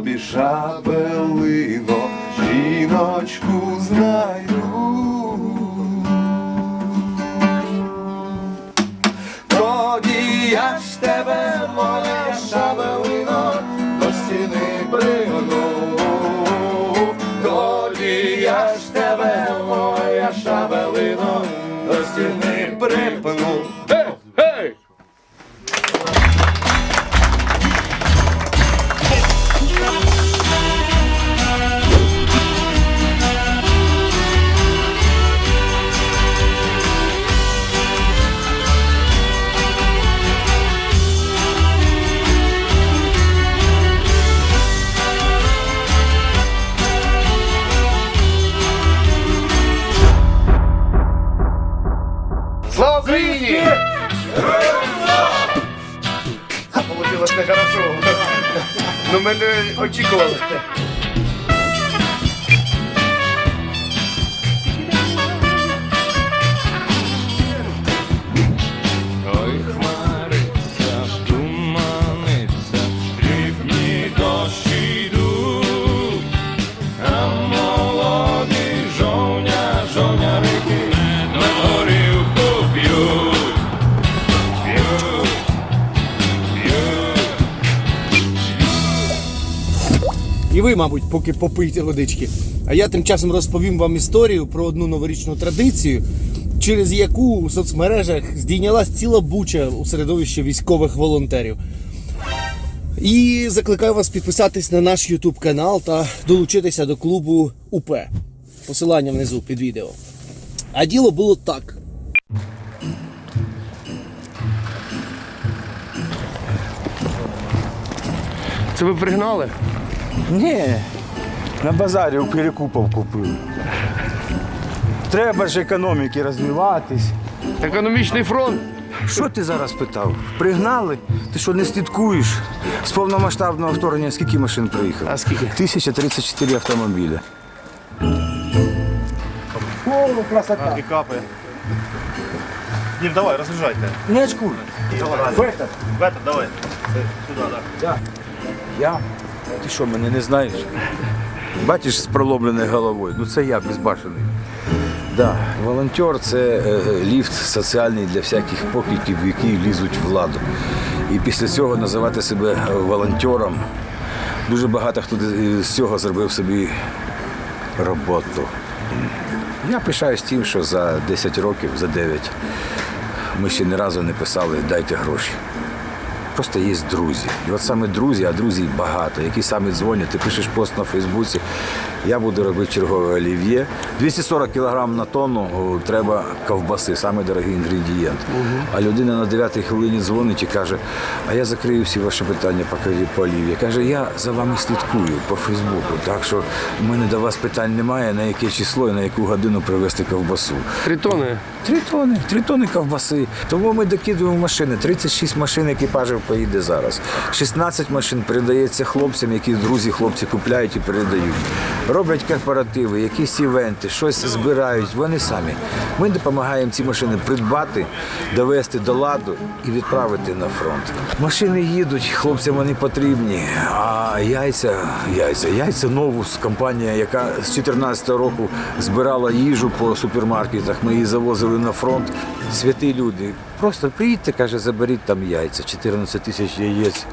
я собі шабелино, жіночку знайду. Тоді я ж тебе, моя шабелино, до стіни пригну. Тоді я ж тебе, моя шабелино, до стіни Получилось нехорошо. Ну ми не очікували. Ви, мабуть, поки попийте водички. А я тим часом розповім вам історію про одну новорічну традицію, через яку у соцмережах здійнялась ціла буча у середовищі військових волонтерів. І закликаю вас підписатись на наш YouTube канал та долучитися до клубу УП. Посилання внизу під відео. А діло було так. Це ви пригнали? Ні, на базарі у Перекупов купив. Треба ж економіки розвиватись. Економічний фронт. Що ти зараз питав? Пригнали? Ти що не слідкуєш? З повномасштабного вторгнення скільки машин приїхало? А скільки? 1034 автомобіля. О, красота. І капає. Дім, давай, розгружайте. Не очкуй. Бета. Бета, давай. Сюди, так. Я? Ти що, мене не знаєш? Бачиш з проломленою головою. Ну це я безбашений. Да, волонтер це е, ліфт соціальний для всяких покидьків, які лізуть в владу. І після цього називати себе е, волонтером. Дуже багато хто з цього зробив собі роботу. Я пишаюсь тим, що за 10 років, за 9, ми ще ні разу не писали дайте гроші. Просто є друзі. І от саме друзі, а друзів багато, які саме дзвонять, ти пишеш пост на Фейсбуці, я буду робити чергове олів'є. 240 кг на тонну треба ковбаси, саме дорогий інгредієнт. А людина на 9-й хвилині дзвонить і каже, а я закрию всі ваші питання по, олів'ї. Каже, я за вами слідкую по Фейсбуку, так що в мене до вас питань немає, на яке число і на яку годину привезти ковбасу. Три тони. Три тони, три тони ковбаси. Тому ми докидуємо машини. 36 машин екіпажів поїде зараз. 16 машин передається хлопцям, які друзі хлопці купляють і передають. Роблять корпоративи, якісь івенти, щось збирають. Вони самі. Ми допомагаємо ці машини придбати, довести до ладу і відправити на фронт. Машини їдуть, хлопцям вони потрібні. А яйця, яйця, яйця новус, компанія, яка з 2014 року збирала їжу по супермаркетах. Ми її завозили на фронт. Святі люди. Просто приїдьте, каже, заберіть там яйця. 14 тисяч яєць.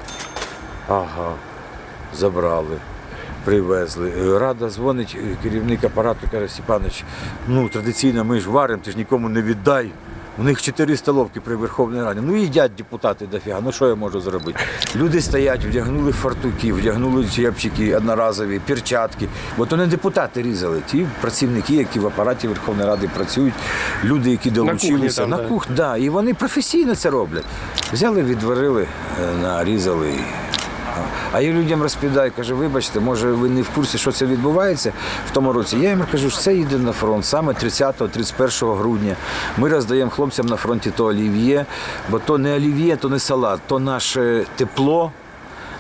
Ага, забрали. Привезли. Е, Рада дзвонить, е, керівник апарату каже, Степанович, ну традиційно ми ж варимо, ти ж нікому не віддай. У них чотири столовки при Верховній Раді. Ну їдять депутати дофіга. Ну що я можу зробити? Люди стоять, вдягнули фартуки, вдягнули чепчики одноразові, перчатки. Бо то не депутати різали, ті працівники, які в апараті Верховної Ради працюють, люди, які долучилися на кухні. Да, і вони професійно це роблять. Взяли, відварили, е, нарізали. А я людям розповідаю, кажу, вибачте, може ви не в курсі, що це відбувається в тому році. Я їм кажу, що це йде на фронт саме 30-31 грудня. Ми роздаємо хлопцям на фронті то олів'є, бо то не олів'є, то не салат, то наше тепло,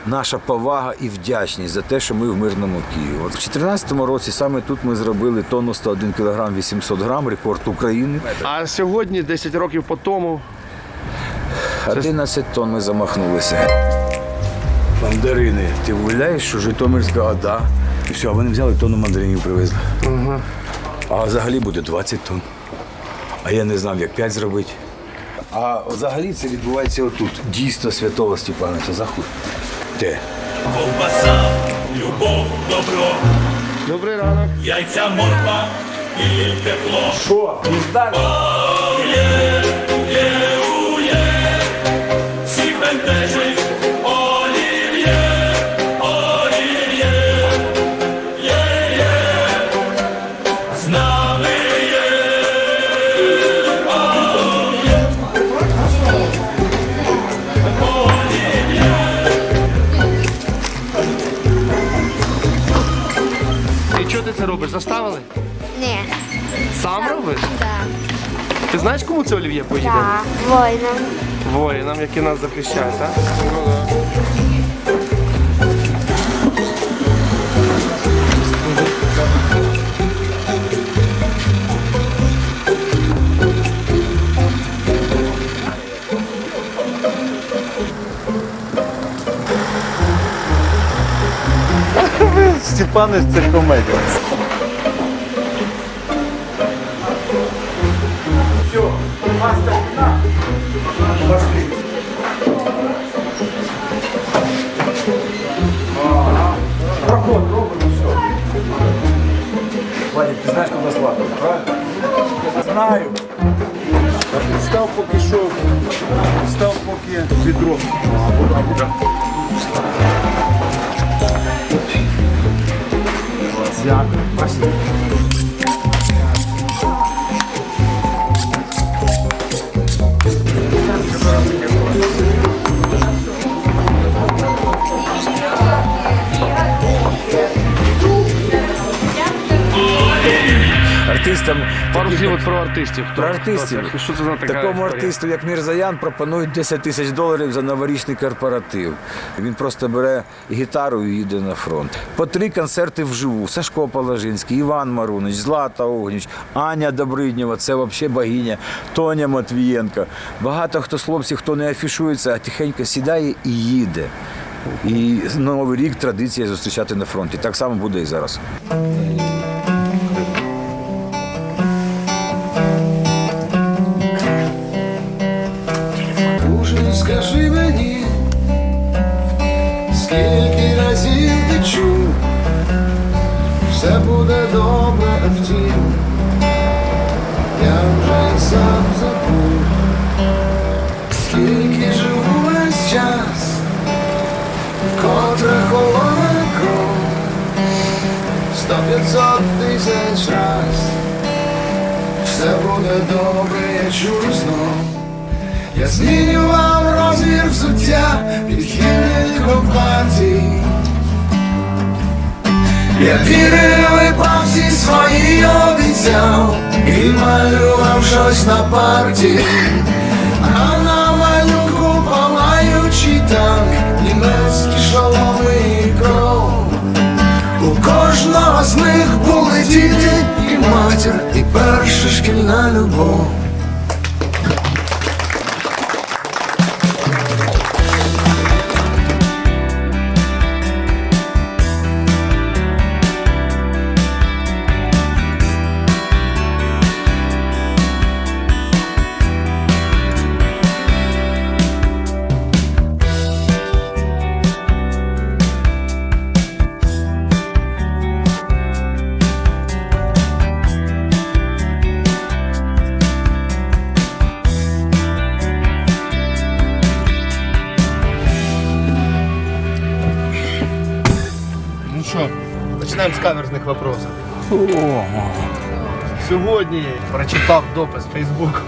наша повага і вдячність за те, що ми в мирному Києві. От в 2014 році саме тут ми зробили тонну 101 кг 800 грам, рекорд України. А сьогодні, 10 років по тому, 11 тонн ми замахнулися. Мандарини. Ти уявляєш, що Житомирська ОДА. І все, а вони взяли тонну мандаринів привезли. А взагалі буде 20 тонн. А я не знав, як 5 зробити. А взагалі це відбувається отут. Дійство святого Степановича. Заходь. Де? Ковбаса, любов, добро, добрий ранок. яйця, морква і тепло. Що? Є, є, ує, всіх бентежить це робиш? Заставили? Ні. Сам робиш? Так. Ти знаєш, кому це олів'є поїде? Так. Воїном. Воїнам, які нас захищають, так? Ну, да. Степанович це комедія. Ваня, ти знаєш, куди складно, правильно? Знаю. Став поки що, став поки відро. якобы. Артистам Пару слів от про артистів. Хто, Про артистів. це? Що це за така Такому історія? артисту, як Мірзаян, пропонують 10 тисяч доларів за новорічний корпоратив. Він просто бере гітару і їде на фронт. По три концерти вживу. Сашко Положинський, Іван Марунич, Злата Огніч, Аня Добриднєва, це взагалі богиня, Тоня Матвієнко. Багато хто з хлопців, хто не афішується, а тихенько сідає і їде. І Новий рік традиція зустрічати на фронті. Так само буде і зараз. Змінював розмір взуття підхідних компартій. Я вірив і плав свої обіцяв і малював щось на парті, а на малюнку палаючий танк, німецькі шоломи і кров. У кожного з них були діти і матір, і перша шкільна любов. Починаємо з каверзних вопросів. Сьогодні прочитав допис в Фейсбуку.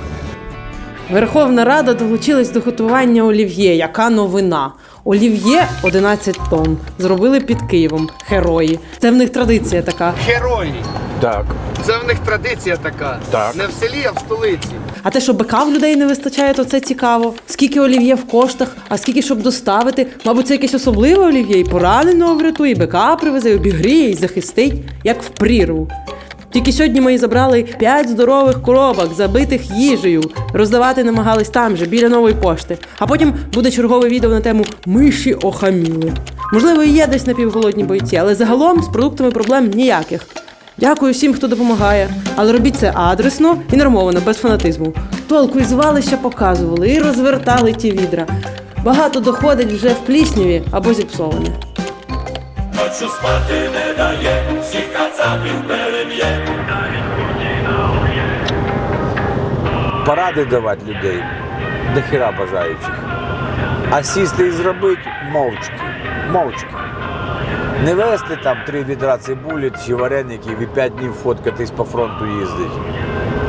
Верховна Рада долучилась до готування олів'є. Яка новина? Олів'є 11 тонн. Зробили під Києвом. Герої. Це в них традиція така. Герої. Так. Це в них традиція така. Так. Не в селі, а в столиці. А те, що бика в людей не вистачає, то це цікаво. Скільки олів'є в коштах, а скільки щоб доставити. Мабуть, це якесь особливе олів'є, і пораненого врятує, і бика привезе, і обігріє, і захистить, як в прірву. Тільки сьогодні ми забрали п'ять здорових коробок, забитих їжею. Роздавати намагались там же, біля нової пошти. А потім буде чергове відео на тему миші охаміли. Можливо, і є десь напівголодні бойці, але загалом з продуктами проблем ніяких. Дякую всім, хто допомагає, але робіть це адресно і нормовано, без фанатизму. Толку і звалища показували і розвертали ті відра. Багато доходить вже в плісняві або зіпсоване. Ночу спати не дає, всіх кацапів переб'є. Поради давати людей, до хіра бажаючих. А сісти і зробити мовчки. Мовчки. Не вести там три відра цибулі чи вареників і п'ять днів фоткатись по фронту їздить.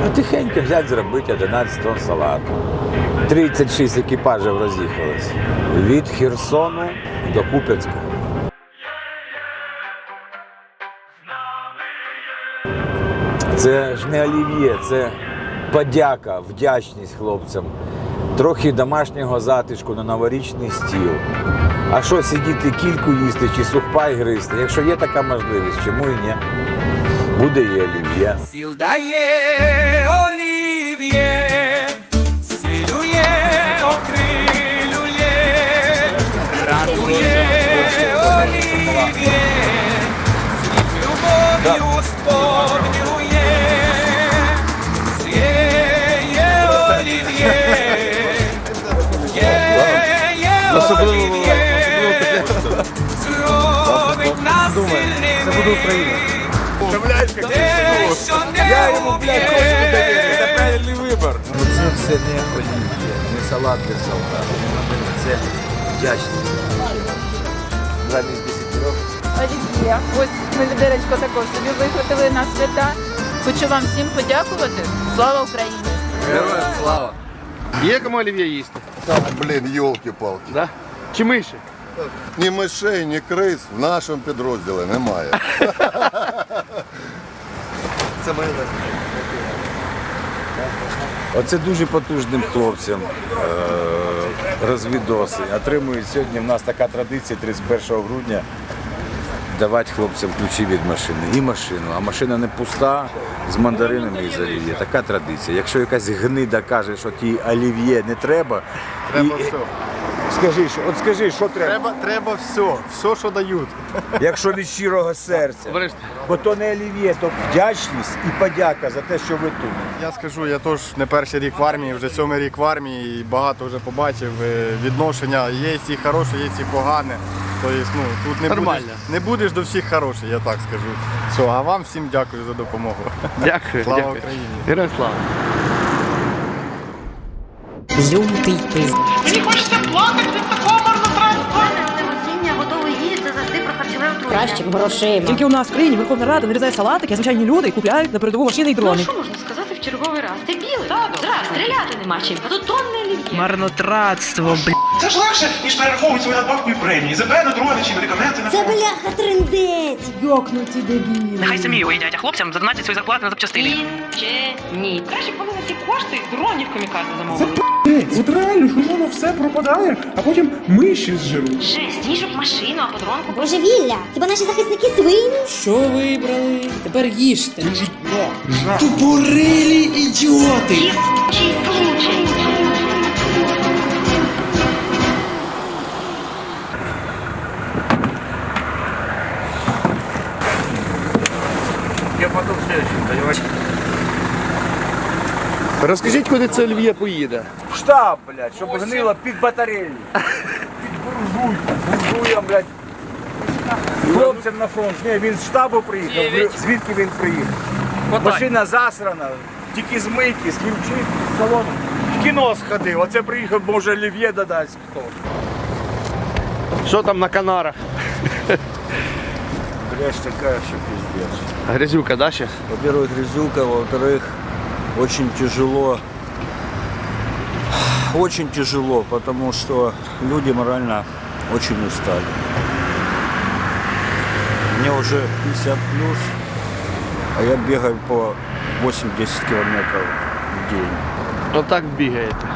А тихенько взяти зробити 11 тонн салату. 36 екіпажів роз'їхались. Від Херсону до Куп'янська. Це ж не олів'є, це подяка, вдячність хлопцям. Трохи домашнього затишку на новорічний стіл. А що сидіти кільку їсти чи сухпай гризти? Якщо є така можливість, чому і ні? Буде і олів'є. Сіл дає олів'є, силює, окрилює, радує олів'є, світ любов'ю сповнює, буде Україна. Я йому, блядь, Це правильний вибір. Ну це все не олів'є, не салат для солдата. Це вдячність. Замість 10 років. Олів'є. Ось ми відеречко також собі виготовили на свята. Хочу вам всім подякувати. Слава Україні! Героям слава. Є кому олів'є їсти? Блін, йолки-палки. Да? Чи миші? Ні мишей, ні криз в нашому підрозділі немає. Це моє Оце дуже потужним хлопцям е, розвідоси. Отримують сьогодні. В нас така традиція 31 грудня давати хлопцям ключі від машини. І машину. А машина не пуста з мандаринами і з олів'є. Така традиція. Якщо якась гнида каже, що ті олів'є не треба, Треба і- все. Скажи, що, от скажи, що треба, Треба, треба все, все, що дають. якщо від щирого серця. Бо то не олів'є, то вдячність і подяка за те, що ви тут. Я скажу, я теж не перший рік в армії, вже сьомий рік в армії і багато вже побачив е, відношення. Є ці хороші, є ці погані. Тобто, ну, тут не Нормально. будеш, не будеш до всіх хороший, я так скажу. Все, а вам всім дякую за допомогу. Дякую. Слава дякую. Україні! Героям слава. Лютий пиз. Лимузіння готовий їсти завжди про харчове отруєння. Кращим грошима. Тільки у нас в країні Верховна Рада нарізає салатики, а звичайні люди і купляють на передову машини і Ну дрони. що можна сказати в черговий раз? Ти білий? Зраз, стріляти нема чим. А тут тонни олів'є. Марнотратство, бля. Це ж легше, ніж перераховувати свою надбавку і премії. ЗП, дрони чи медикаменти на Це бляха трендець. Йокнуті дебіли. Нехай самі його їдять, а хлопцям задонатять свої зарплати на запчастини. Ні. Краще б вони ці кошти дронів комікати замовили. От реально, що воно все пропадає, а потім миші зжируть. Жесть, ні, щоб машину, а подарунку. Божевілля! Хіба наші захисники свині? Що вибрали? Тепер їжте. Тупорилі ідіоти! Чий случай? Розкажіть, куди це олів'є поїде. Штаб, блядь, щоб гнило під батарею. Під буржуйку, буржуям, блядь. Хлопцям на фронт. Ні, він з штабу приїхав. Звідки він приїхав? Машина засрана, тільки з мийки, з хімчистки, з салону. В кіно сходив, оце приїхав, може, олів'є додасть хто. Що там на Канарах? Грязь така, що пиздец. Грязюка, да, ще? Во-первых, грязюка, во-вторых, очень тяжело. Очень тяжело, потому что люди морально очень устали. Мне уже 50 плюс, а я бегаю по 8-10 километров в день. Отак бігаєте.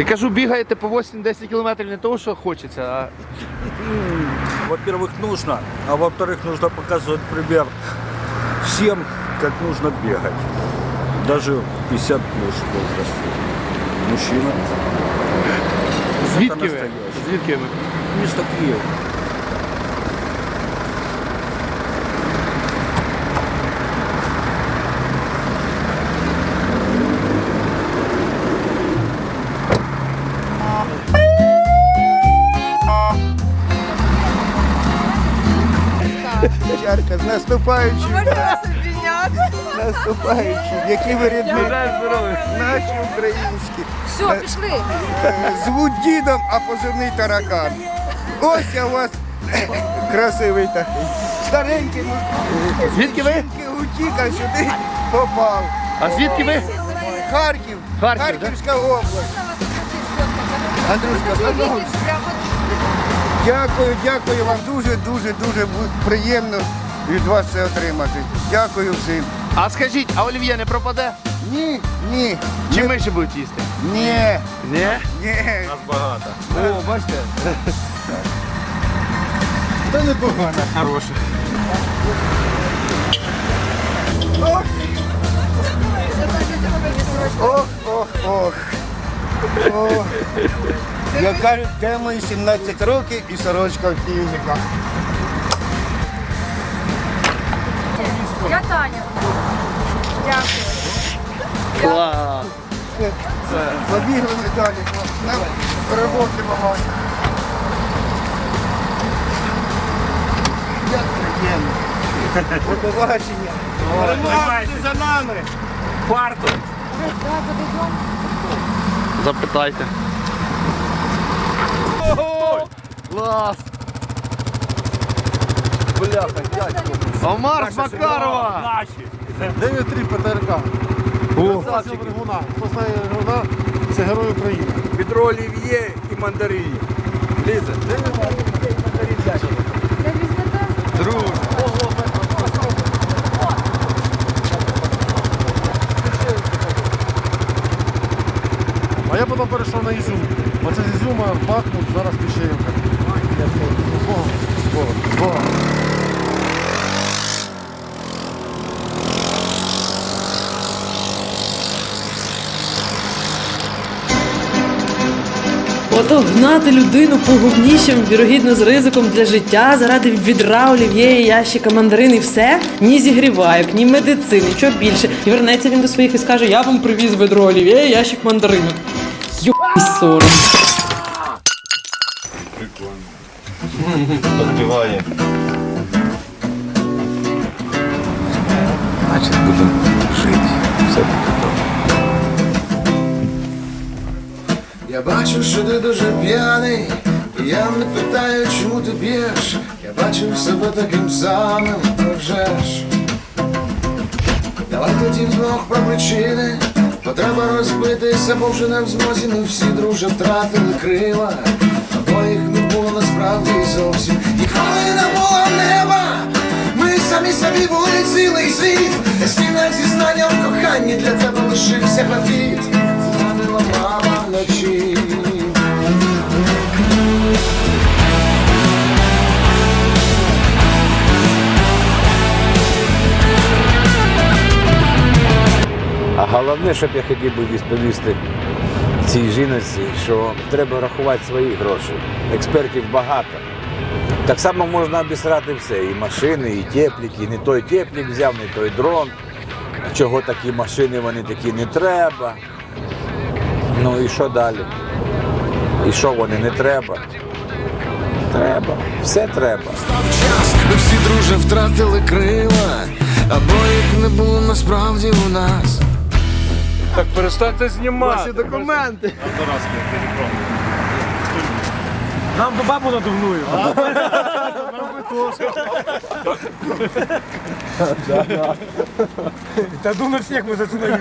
Я кажу, бігаєте по 8-10 кілометрів не того, що хочеться, а Во-первых, нужно, а во-вторых, нужно показывать пример всем, как нужно бегать. Даже 50 плюс возраста. Мужчина. звідки ви? настоящий. Звідки ви? Место Киев. Наступаючим. Наступаючим. Які ви рідні. Наші українські. Все, пішли. Е, Звуть дідом, а позивний таракан. Ось я у вас красивий такий. Старенький, ну, Звідки ви? утік, а сюди попав. А звідки ви? Харків, Харків, Харківська область. Андрюшка, знайомся. Дякую, дякую вам. Дуже, дуже, дуже приємно від вас це отримати. Дякую всім. А скажіть, а олів'є не пропаде? Ні, ні, Чи ми ще будуть їсти? ні, Ні? ні. Нас О, бачите? Та непогано, хороше. Ох, ох, ох. Ох. Як кажуть, де мої 17 років і сорочка в фізика. Я Таня. Дякую. Клас. Побігли ми далі. Нам роботи багато. Як приємно. До побачення. Перемога за нами. Запитайте. Клас. Бляха, дядько. Омар Макарова. 9-3 ПТРК. Красавчик Ригуна. Це герой України. Ведро оливье и мандарини. Лиза, А я потім перейшов на Ізюм. Оце з Ізюма, Бахмут, зараз Піщеївка. Богом, Богом, Богом. Ото гнати людину поговнішим, вірогідно з ризиком для життя заради відра олів'є, ящика мандарин і все, ні зігрівайок, ні медицини, що більше. І вернеться він до своїх і скаже: я вам привіз ведро олів'є, ящик мандаринок. Йой сором. Підбиває. Значить, будемо Я бачу, що ти дуже п'яний, і я не питаю, чому ти б'єш. Я бачив себе таким самим, а вже ж. Давай тоді вдвох про причини, бо треба розбитися, бо вже не в змозі ми всі друже втратили крила, або їх не було насправді зовсім. Ніколи не було неба, ми самі собі були цілий світ. Стіна зізнання в коханні для тебе лишився графіт. А головне, щоб я хотів би відповісти цій жінці, що треба рахувати свої гроші. Експертів багато. Так само можна обісрати все. І машини, і тепліки, і не той теплік взяв, не той дрон. Чого такі машини, вони такі не треба. Ну і що далі? І що вони не треба? Треба, все треба. Став час, ми всі друже втратили крила, або їх не було насправді у нас. Так перестаньте знімати. Ваші документи. Нам бабу надувную. Та думаю, всіх ми зацінили.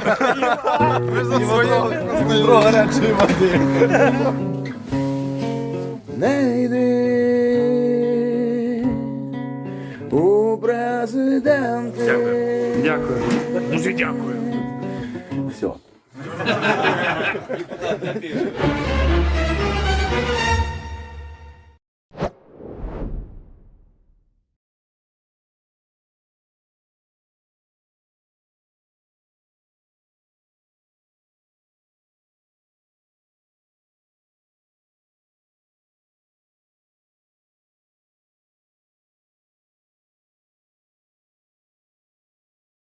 Дмитро гарячої води. Не йди у президенти. Дякую. Дякую. Дуже дякую. Все.